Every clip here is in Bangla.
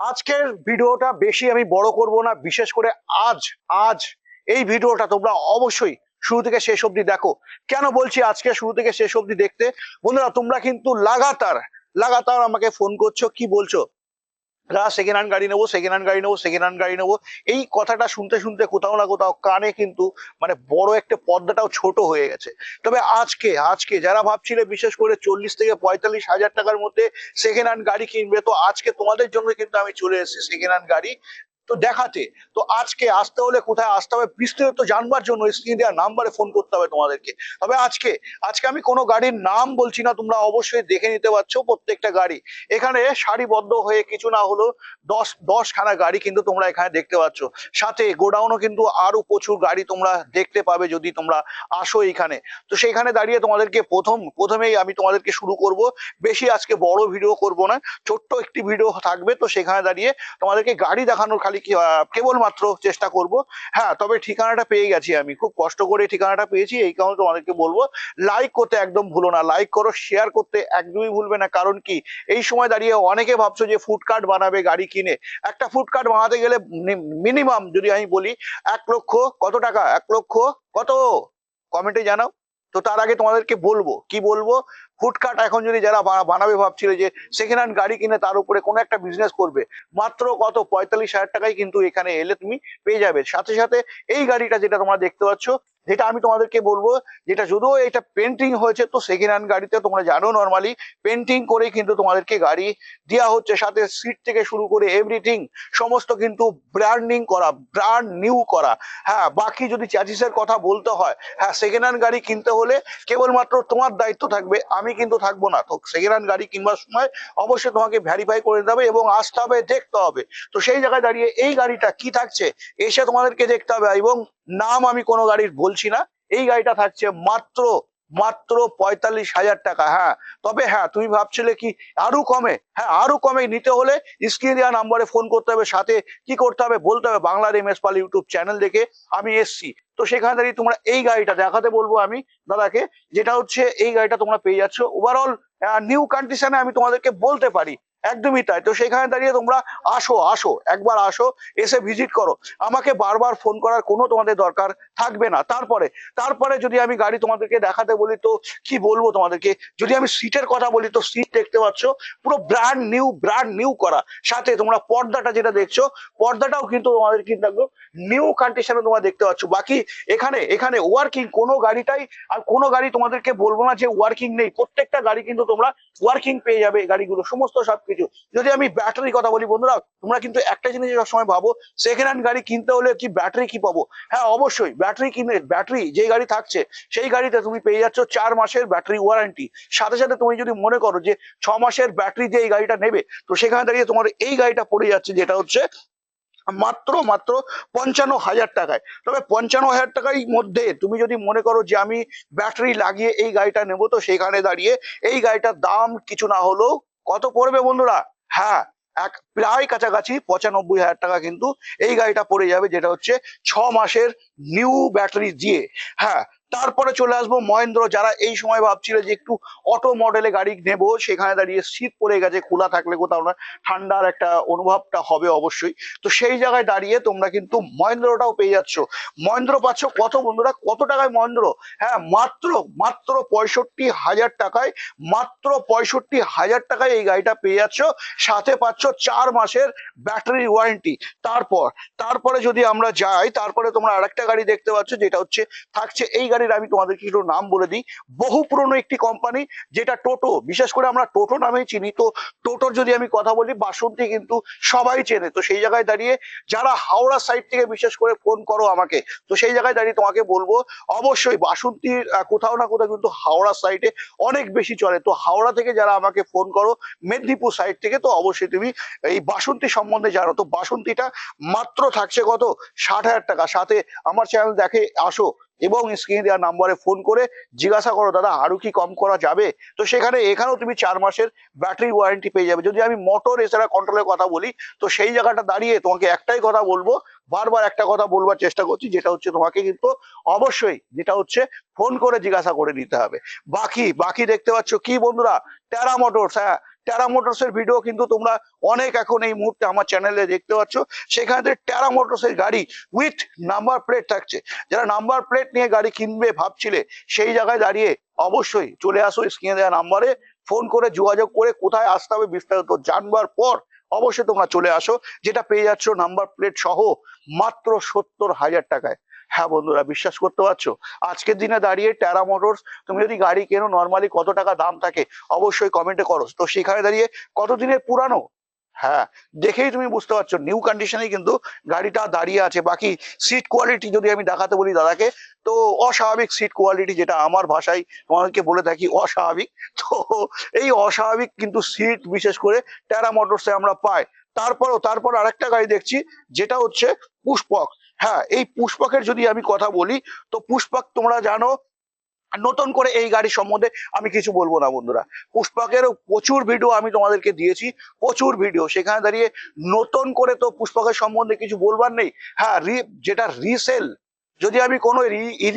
আজকের ভিডিওটা বেশি আমি বড় করব না, বিশেষ করে আজ আজ এই ভিডিওটা তোমরা অবশ্যই শুরু থেকে শেষ অবধি দেখো। কেন বলছি আজকে শুরু থেকে শেষ অবধি দেখতে? বন্ধুরা, তোমরা কিন্তু লাগাতার লাগাতার আমাকে ফোন করছ, কি বলছো? দাদা সেকেন্ড হ্যান্ড গাড়ি নেব সেকেন্ড হ্যান্ড গাড়ি নেব সেকেন্ড হ্যান্ড গাড়ি নেব। এই কথাটা শুনতে শুনতে কোথাও না কোথাও কানে কিন্তু মানে বড় একটা পর্দাটাও ছোট হয়ে গেছে। তবে আজকে আজকে যারা ভাবছিলে বিশেষ করে চল্লিশ থেকে পঁয়তাল্লিশ হাজার টাকার মধ্যে সেকেন্ড হ্যান্ড গাড়ি কিনবে, তো আজকে তোমাদের জন্য কিন্তু আমি চলে এসেছি সেকেন্ড হ্যান্ড গাড়ি। তো দেখাতে। তো আজকে আসতে হলে কোথায় আসতে হবে? বিস্তারিত জানবার জন্য স্ক্রিন দেওয়ার নাম্বারে ফোন করতে হবে তোমাদেরকে। তবে আজকে আজকে আমি কোনো গাড়ির নাম বলছি না, তোমরা অবশ্যই দেখে নিতে পারছ প্রত্যেকটা গাড়ি। এখানে সারিবদ্ধ হয়ে কিছু না হলো দশ দশ খানা গাড়ি কিন্তু তোমরা এখানে দেখতে পাচ্ছ। সাথে গোডাউনও কিন্তু আরও প্রচুর গাড়ি তোমরা দেখতে পাবে যদি তোমরা আসো এইখানে তো সেইখানে দাঁড়িয়ে তোমাদেরকে প্রথম, প্রথমেই আমি তোমাদেরকে শুরু করব। বেশি আজকে বড় ভিডিও করব না, ছোট্ট একটি ভিডিও থাকবে, তো সেখানে দাঁড়িয়ে তোমাদেরকে গাড়ি দেখানোর খালি কি কেবলমাত্র চেষ্টা করব। হ্যাঁ তবে ঠিকানাটা পেয়ে গেছি আমি। খুব কষ্ট করে ঠিকানাটা পেয়েছি, এই কারণে তোমাদেরকে বলব লাইক করতে একদম ভুলো না। লাইক করো শেয়ার করতে একদমই ভুলবে না। কারণ কি, এই সময় দাঁড়িয়ে অনেকে ভাবছ যে ফুড কার্ট বানাবে, গাড়ি কিনে। একটা ফুড কার্ট বানাতে গেলে মিনিমাম যদি আমি বলি, এক লক্ষ কত টাকা? এক লক্ষ কত? কমেন্টে জানাও। তো তার আগে তোমাদেরকে বলব, কি বলব? ফুডকার্ট এখন যদি যারা বানা- বানাবে ভাবছিলে যে সেকেন্ড হ্যান্ড গাড়ি কিনে তার উপরে কোনো একটা বিজনেস করবে, মাত্র কত? পঁয়তাল্লিশ হাজার টাকায় কিন্তু এখানে এলে তুমি পেয়ে যাবে। সাথে সাথে এই গাড়িটা যেটা তোমরা দেখতে পাচ্ছ যেটা আমি তোমাদেরকে বলব, যেটা যদিও এটা পেন্টিং হয়েছে, তো সেকেন্ড হ্যান্ড গাড়িতে তোমরা জানো নর্মালি পেন্টিং করে কিন্তু তোমাদেরকে গাড়ি দেওয়া হচ্ছে। সাথে সিট থেকে শুরু করে এভরিথিং সমস্ত কিন্তু ব্র্যান্ডিং করা ব্র্যান্ড নিউ করা। হ্যাঁ বাকি যদি চ্যাচিসের কথা বলতে হয় হ্যাঁ সেকেন্ড হ্যান্ড গাড়ি কিনতে হলে কেবলমাত্র তোমার দায়িত্ব থাকবে, আমি কিন্তু থাকব না। তো সেকেন্ড হ্যান্ড গাড়ি কিনবার সময় অবশ্যই তোমাকে ভ্যারিফাই করে দিতে হবে এবং আসতে হবে, দেখতে হবে। তো সেই জায়গায় দাঁড়িয়ে এই গাড়িটা কি থাকছে, এসে তোমাদেরকে দেখতে হবে এবং নাম আমি কোনো গাড়ির বলছি না। এই গাড়িটা থাকছে মাত্র মাত্র পঁয়তাল্লিশ হাজার টাকা। হ্যাঁ তবে হ্যাঁ তুমি ভাবছিলে কি আরও কমে? হ্যাঁ আরও কমে নিতে হলে স্ক্রিন দেওয়া নাম্বারে ফোন করতে হবে, সাথে কি করতে হবে বলতে হবে বাংলার M S Pal YouTube channel দেখে আমি এসছি। তো সেখান দাঁড়িয়ে তোমরা এই গাড়িটা দেখাতে বলব আমি দাদাকে, যেটা হচ্ছে এই গাড়িটা তোমরা পেয়ে যাচ্ছ। ওভারঅল নিউ কন্ডিশনে আমি তোমাদেরকে বলতে পারি। একদমই তাই। তো সেখানে দাঁড়িয়ে তোমরা আসো আসো, একবার আসো, এসে ভিজিট করো। আমাকে বারবার ফোন করার কোনো তোমাদের দরকার থাকবে না। তারপরে তারপরে যদি আমি গাড়ি তোমাদেরকে দেখাতে বলি তো কি বলব তোমাদেরকে? যদি আমি সিটের কথা বলি তো সিট দেখতে পাচ্ছ, পুরো ব্র্যান্ড নিউ ব্র্যান্ড নিউ করা। সাথে তোমরা পর্দাটা যেটা দেখছ, পর্দাটাও কিন্তু তোমাদের কিন্তু একদম নিউ কন্ডিশনে তোমরা দেখতে পাচ্ছ। বাকি এখানে এখানে ওয়ার্কিং কোনো গাড়িটাই, আর কোনো গাড়ি তোমাদেরকে বলব না যে ওয়ার্কিং নেই। প্রত্যেকটা গাড়ি কিন্তু তোমরা ওয়ার্কিং পেয়ে যাবে গাড়িগুলো, সমস্ত সবকিছু। যদি আমি ব্যাটারি কথা বলি বন্ধুরা, তোমরা কিন্তু একটা জিনিস সবসময় ভাবো সেকেন্ড হ্যান্ড গাড়ি কিনতে হলে কি ব্যাটারি কি পাবো? হ্যাঁ অবশ্যই ব্যাটারি কিনে, ব্যাটারি যেই গাড়ি থাকছে, সেই গাড়িতে তুমি পেয়ে যাচ্ছ চার মাসের ব্যাটারি ওয়ারেন্টি সাথে সাথে তুমি যদি মনে করো যে ছ মাসের ব্যাটারি দিয়ে এই গাড়িটা নেবে, তো সেখানে দাঁড়িয়ে তোমার এই গাড়িটা পড়ে যাচ্ছে, যেটা হচ্ছে মাত্র মাত্র পঞ্চান্ন হাজার টাকায়। তবে পঞ্চান্ন হাজার টাকার মধ্যে তুমি যদি মনে করো যে আমি ব্যাটারি লাগিয়ে এই গাড়িটা নেব, তো সেখানে দাঁড়িয়ে এই গাড়িটার দাম কিছু না হলেও কত পড়বে বন্ধুরা? হ্যাঁ এক প্রায় কাছাকাছি পঁচানব্বই হাজার টাকা কিন্তু এই গাড়িটা পড়ে যাবে, যেটা হচ্ছে ছ মাসের নিউ ব্যাটারি দিয়ে হ্যাঁ তারপরে চলে আসব মহেন্দ্র, যারা এই সময় ভাবছিল যে একটু অটো মডেলে গাড়ি নেব, সেখানে দাঁড়িয়ে শীত পড়ে গেছে, খোলা থাকলে কোথাও না, ঠান্ডার একটা অনুভবটা হবে অবশ্যই। তো সেই জায়গায় দাঁড়িয়ে তোমরা কিন্তু মহেন্দ্রটাও পেয়ে যাচ্ছ। মহেন্দ্র পাচ্ছ কত বন্ধুরা? কত টাকায় মহেন্দ্র? হ্যাঁ মাত্র মাত্র পঁয়ষট্টি হাজার টাকায়, মাত্র পঁয়ষট্টি হাজার টাকায় এই গাড়িটা পেয়ে যাচ্ছ। সাথে পাচ্ছ চার মাসের ব্যাটারি ওয়ারেন্টি তারপর, তারপরে যদি আমরা যাই, তারপরে তোমরা আরেকটা গাড়ি দেখতে পাচ্ছ, যেটা হচ্ছে, থাকছে এই গাড়ির আমি তোমাদেরকে একটু নাম বলে দিই। বহু পুরনো একটি কোম্পানি যেটা টোটো, বিশেষ করে আমরা টোটো নামেই চিনি। তো টোটোর যদি আমি কথা বলি, বাসন্তী কিন্তু সবাই চেনে। তো সেই জায়গায় দাঁড়িয়ে যারা হাওড়া সাইড থেকে বিশেষ করে ফোন করো আমাকে, তো সেই জায়গায় দাঁড়িয়ে তোমাকে বলব, অবশ্যই বাসন্তীর কোথাও না কোথাও কিন্তু হাওড়া সাইডে অনেক বেশি চলে। তো হাওড়া থেকে যারা আমাকে ফোন করো, মেদিনীপুর সাইড থেকে, তো অবশ্যই তুমি এই বাসন্তী সম্বন্ধে জানো। তো বাসন্তীটা মাত্র থাকছে কত? ষাট হাজার টাকা। সাথে আমার চ্যানেল দেখে আসো। এবং স্ক্রিনে দেওয়া নাম্বারে ফোন করে জিজ্ঞাসা করো, দাদা, আরও কি কম করা যাবে? তো সেখানে, এখানেও তুমি চার মাসের ব্যাটারি ওয়ারেন্টি পেয়ে যাবে। যদি আমি মোটর এছাড়া কন্ট্রোলের কথা বলি, তো সেই জায়গাটা দাঁড়িয়ে তোমাকে একটাই কথা বলব, বারবার একটা কথা বলবার চেষ্টা করছি, যেটা হচ্ছে তোমাকে কিন্তু অবশ্যই, যেটা হচ্ছে ফোন করে জিজ্ঞাসা করে নিতে হবে। বাকি বাকি দেখতে পাচ্ছ কি বন্ধুরা? টেরা মোটরস হ্যাঁ। টেরা মোটরস এর ভিডিও কিন্তু তোমরা অনেক এখন এই মুহূর্তে আমার চ্যানেলে দেখতে পাচ্ছ। সেখানে টেরা মোটরস এর গাড়ি উইথ নাম্বার প্লেট থাকছে। যারা নাম্বার প্লেট নিয়ে গাড়ি কিনবে ভাবছিলে, সেই জায়গায় দাঁড়িয়ে অবশ্যই চলে আসো স্ক্রিনে দেওয়া নাম্বারে ফোন করে যোগাযোগ করে কোথায় আসতে হবে বিস্তারিত জানবার পর অবশ্যই তোমরা চলে আসো। যেটা পেয়ে যাচ্ছ নাম্বার প্লেট সহ মাত্র সত্তর হাজার টাকায়। হ্যাঁ বন্ধুরা, বিশ্বাস করতে পারছ? আজকের দিনে দাঁড়িয়ে টেরা মোটরস তুমি যদি গাড়ি কেনো নর্মালি কত টাকা দাম থাকে, অবশ্যই কমেন্টে করো। তো সেখানে দাঁড়িয়ে কত দিনের পুরানো? হ্যাঁ দেখেই তুমি বুঝতে পারছ নিউ কন্ডিশনে কিন্তু গাড়িটা দাঁড়িয়ে আছে। বাকি সিট কোয়ালিটি যদি আমি দেখাতে বলি দাদাকে, তো অস্বাভাবিক সিট কোয়ালিটি যেটা আমার ভাষায় তোমাদেরকে বলে থাকি, অস্বাভাবিক। তো এই অস্বাভাবিক কিন্তু সিট বিশেষ করে টেরা মোটরসে আমরা পাই। তারপরও, তারপর আরেকটা গাড়ি দেখছি, যেটা হচ্ছে পুষ্পক। হ্যাঁ এই পুষ্পকের যদি আমি কথা বলি, তো পুষ্পক তোমরা জানো, নতুন করে এই গাড়ি সম্বন্ধে আমি কিছু বলব না বন্ধুরা। পুষ্পকের প্রচুর ভিডিও আমি তোমাদেরকে দিয়েছি, প্রচুর ভিডিও সেখানে দাঁড়িয়ে নতুন করে তো পুষ্পকের সম্বন্ধে কিছু বলবার নেই। হ্যাঁ যেটা রিসেল যদি আমি কোনো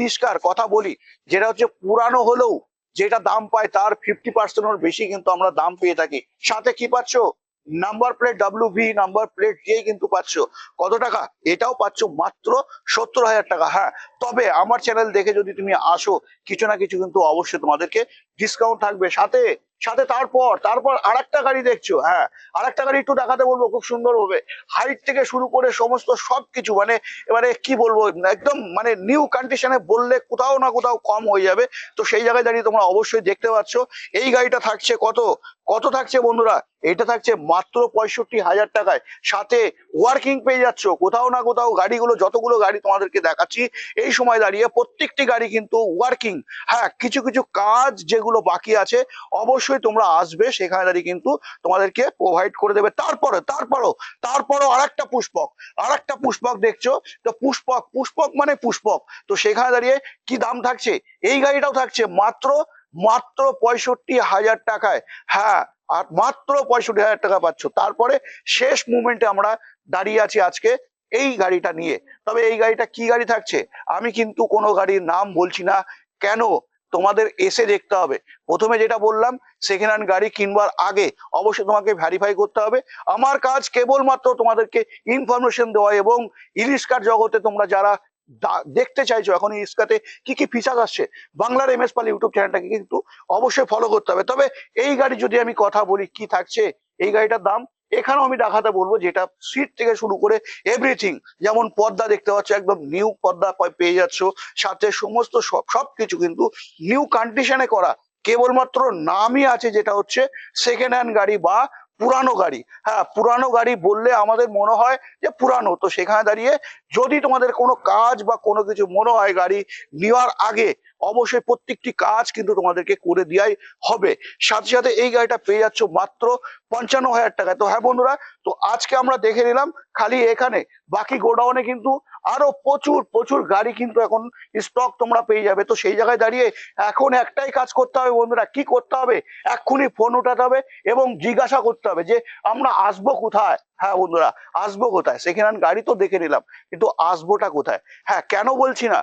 রিস্কার কথা বলি, যেটা হচ্ছে পুরানো হলেও যেটা দাম পায় তার ফিফটি পার্সেন্টের বেশি কিন্তু আমরা দাম পেয়ে থাকি। সাথে কি পাচ্ছ? Number plate W V number plate দিয়ে কিন্তু পাচ্ছ। কত টাকা? এটাও পাচ্ছ মাত্র সত্তর হাজার টাকা। হ্যাঁ তবে আমার চ্যানেল দেখে যদি তুমি আসো, কিছু না কিছু কিন্তু অবশ্যই তোমাদেরকে ডিসকাউন্ট থাকবে। সাথে সাথে তারপর তারপর আর একটা গাড়ি দেখছ। হ্যাঁ আর একটা গাড়ি একটু দেখাতে বলব, খুব সুন্দর হবে। হাইট থেকে শুরু করে সমস্ত সবকিছু মানে এবারে কি বলব, একদম মানে নিউ কন্ডিশনে বললে কোথাও না কোথাও কম হয়ে যাবে। তো সেই জায়গায় দাঁড়িয়ে তোমরা অবশ্যই দেখতে পাচ্ছ। এই গাড়িটা থাকছে কত? কত থাকছে বন্ধুরা? এটা থাকছে মাত্র পঁয়ষট্টি হাজার টাকায়। সাথে ওয়ার্কিং পেয়ে যাচ্ছ। কোথাও না কোথাও গাড়িগুলো, যতগুলো গাড়ি তোমাদেরকে দেখাচ্ছি, এই সময় দাঁড়িয়ে প্রত্যেকটি গাড়ি কিন্তু ওয়ার্কিং হ্যাঁ কিছু কিছু কাজ যেগুলো বাকি আছে, অবশ্যই তোমরা আসবে, সেখানে দাঁড়িয়ে কিন্তু তোমাদেরকে প্রোভাইড করে দেবে। তারপরে, তারপরও তারপরও আরেকটা পুষ্পক। আরেকটা পুষ্পক দেখছ? তো পুষ্পক পুষ্পক মানে পুষ্পক। তো সেখানে দাঁড়িয়ে কি দাম থাকছে? এই গাড়িটাও থাকছে মাত্র মাত্র পঁয়ষট্টি হাজার টাকায়। হ্যাঁ আর মাত্র পঁয়ষট্টি হাজার টাকা পাচ্ছ। তারপরে শেষ মুভমেন্টে আমরা দাঁড়িয়ে আছি আজকে এই গাড়িটা নিয়ে। তবে এই গাড়িটা কি গাড়ি থাকছে? আমি কিন্তু কোনো গাড়ির নাম বলছি না। কেন? তোমাদের এসে দেখতে হবে। প্রথমে যেটা বললাম সেকেন্ড হ্যান্ড গাড়ি কিনবার আগে অবশ্যই তোমাকে ভ্যারিফাই করতে হবে। আমার কাজ কেবলমাত্র তোমাদেরকে ইনফরমেশন দেওয়া এবং ইলিশকার জগতে তোমরা যারা দেখতে চাইছো এখন ইস্কাতে কি কি ফিচার আসছে। বাংলার এম এস পাল ইউটিউব চ্যানেলটাকে কিন্তু অবশ্যই ফলো করতে হবে। তবে এই গাড়ি যদি আমি কথা বলি কি থাকছে, এই গাড়িটার দাম, এখানেও আমি দেখাতে বলব যেটা সিট থেকে শুরু করে এভরিথিং যেমন পর্দা দেখতে পাচ্ছ, একদম নিউ পর্দা পেয়ে যাচ্ছ। সাথে সমস্ত সব, সবকিছু কিন্তু নিউ কন্ডিশনে করা। কেবলমাত্র নামই আছে যেটা হচ্ছে সেকেন্ড হ্যান্ড গাড়ি বা পুরানো গাড়ি। হ্যাঁ পুরানো গাড়ি বললে আমাদের মনে হয় যে পুরানো। তো সেখানে দাঁড়িয়ে যদি তোমাদের কোনো কাজ বা কোনো কিছু মনে হয় গাড়ি নেওয়ার আগে অবশ্যই প্রত্যেকটি কাজ কিন্তু তোমাদেরকে করে দেওয়াই হবে। সাথে সাথে এই গাড়িটা পেয়ে যাচ্ছ মাত্র পঞ্চান্ন হাজার টাকায়। তো হ্যাঁ বন্ধুরা, তো আজকে আমরা দেখে নিলাম খালি এখানে। বাকি গোডাউনে কিন্তু আরও প্রচুর প্রচুর গাড়ি কিন্তু এখন স্টক তোমরা পেয়ে যাবে। তো সেই জায়গায় দাঁড়িয়ে এখন একটাই কাজ করতে হবে বন্ধুরা, কি করতে হবে? এক্ষুনি ফোন উঠাতে হবে এবং জিজ্ঞাসা করতে হবে যে, আমরা আসব কোথায়? হ্যাঁ বন্ধুরা, আসব কোথায়? সেখানে গাড়ি তো দেখে নিলাম, কিন্তু আসবোটা কোথায়? হ্যাঁ কেন বলছি না?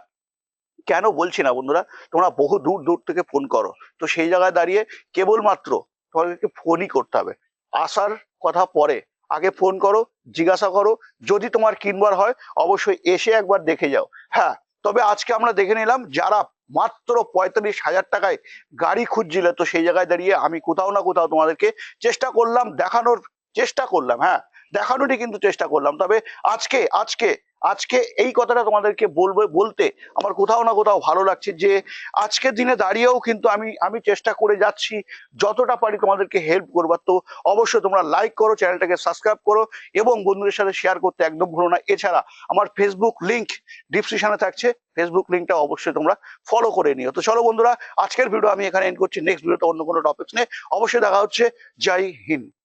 কেন বলছি না বন্ধুরা? তোমরা বহু দূর দূর থেকে ফোন করো। তো সেই জায়গায় দাঁড়িয়ে কেবলমাত্র তোমাদেরকে ফোনই করতে হবে। আসার কথা পরে। আগে ফোন করো, জিজ্ঞাসা করো, যদি তোমার কিনবার হয়, অবশ্যই এসে একবার দেখে যাও। হ্যাঁ তবে আজকে আমরা দেখে নিলাম, যারা মাত্র পঁয়তাল্লিশ হাজার টাকায় গাড়ি খুঁজছিলে, তো সেই জায়গায় দাঁড়িয়ে আমি কোথাও না কোথাও তোমাদেরকে চেষ্টা করলাম, দেখানোর চেষ্টা করলাম হ্যাঁ দেখানোরই কিন্তু চেষ্টা করলাম। তবে আজকে আজকে আজকে এই কথাটা তোমাদেরকে বলব, বলতে আমার কোথাও না কোথাও ভালো লাগছে যে আজকের দিনে দাঁড়িয়েও কিন্তু আমি আমি চেষ্টা করে যাচ্ছি, যতটা পারি তোমাদেরকে হেল্প করবার। তো অবশ্যই তোমরা লাইক করো, চ্যানেলটাকে সাবস্ক্রাইব করো এবং বন্ধুদের সাথে শেয়ার করতে একদম ভুলো না। এছাড়া আমার ফেসবুক লিংক ডিসক্রিপশনে থাকছে ফেসবুক লিঙ্কটা অবশ্যই তোমরা ফলো করে নিও। তো চলো বন্ধুরা, আজকের ভিডিও আমি এখানে এন্ড করছি। নেক্সট ভিডিওতে অন্য কোনো টপিকস নিয়ে। অবশ্যই দেখা হচ্ছে। জয় হিন্দ।